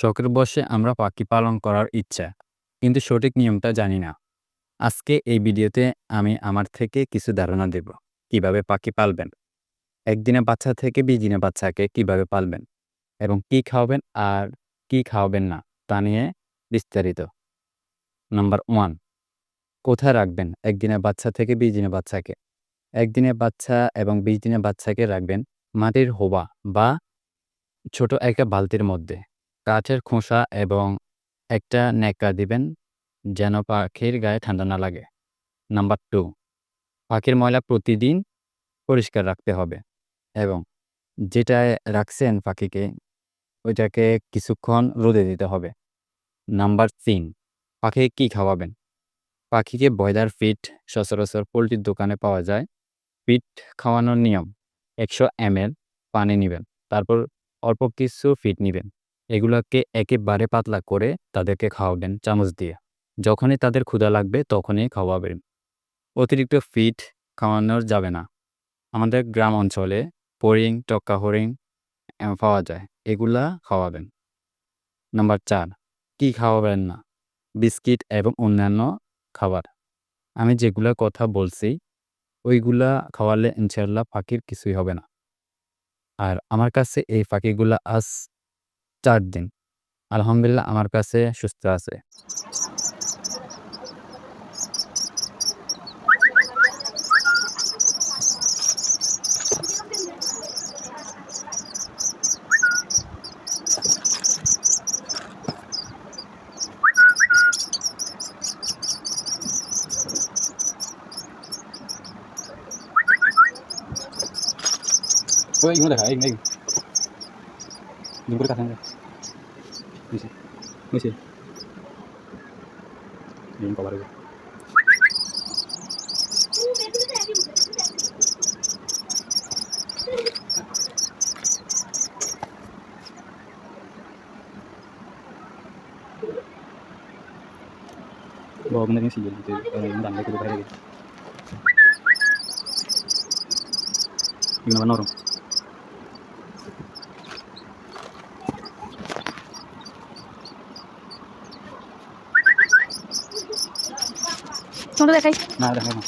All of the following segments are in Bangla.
শখের বশে আমরা পাখি পালন করার ইচ্ছা, কিন্তু সঠিক নিয়মটা জানি না। আজকে এই ভিডিওতে আমি আমার থেকে কিছু ধারণা দেব, কীভাবে পাখি পালবেন, একদিনে বাচ্চা থেকে বিশ দিনে বাচ্চাকে কীভাবে পালবেন, এবং কি খাওয়াবেন আর কি খাওয়াবেন না, তা নিয়ে বিস্তারিত। নাম্বার ওয়ান, কোথায় রাখবেন একদিনে বাচ্চা থেকে বিশ দিনের বাচ্চাকে? একদিনে বাচ্চা এবং বিশ দিনের বাচ্চাকে রাখবেন মাটির হোবা বা ছোট একটা বালতির মধ্যে। কাঠের খোসা এবং একটা নেকা দিবেন যেন পাখির গায়ে ঠান্ডা না লাগে। নাম্বার টু, পাখির ময়লা প্রতিদিন পরিষ্কার রাখতে হবে এবং যেটায় রাখছেন পাখিকে, ওইটাকে কিছুক্ষণ রোদে দিতে হবে। নাম্বার তিন, পাখিকে কি খাওয়াবেন? পাখিকে ব্রয়লার ফিট, সচরাচর পোলট্রির দোকানে পাওয়া যায়। ফিট খাওয়ানোর নিয়ম, একশো এম পানি নেবেন, তারপর অল্প কিছু ফিট নেবেন। এগুলোকে একেবারে পাতলা করে তাদেরকে খাওয়াবেন চামচ দিয়ে। যখনই তাদের ক্ষুধা লাগবে তখনই খাওয়াবেন। অতিরিক্ত ফিট খাওয়ানো যাবে না। আমাদের গ্রাম অঞ্চলে পরিং টক্কা হরিং পাওয়া যায়। এগুলা খাওয়াবেন। নাম্বার চার, কি খাওয়াবেন না? বিস্কিট এবং অন্যান্য খাবার। আমি যেগুলা কথা বলছি, ওইগুলা খাওয়ালে ইনশাল্লাহ পাখির কিছুই হবে না। আর আমার কাছে এই পাখিগুলা আজ চার দিন। আলহামদুলিল্লাহ আমার কাছে সুস্থ আছে। ওই এগুলো দেখা এই এই। Jemput kasangga. Bisa. Bisa. Ini kabar gue. Bawa benernya sih gitu. itu bentar, gitu. Gimana norong? তোমরা দেখাই। না দেখা না।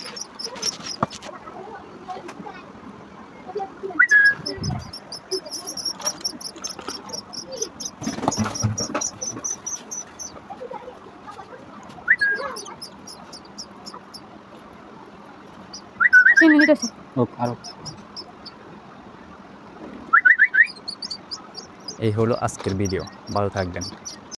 তিন মিনিট আছে। আরও। এই হলো আজকের ভিডিও ভালো থাকবেন।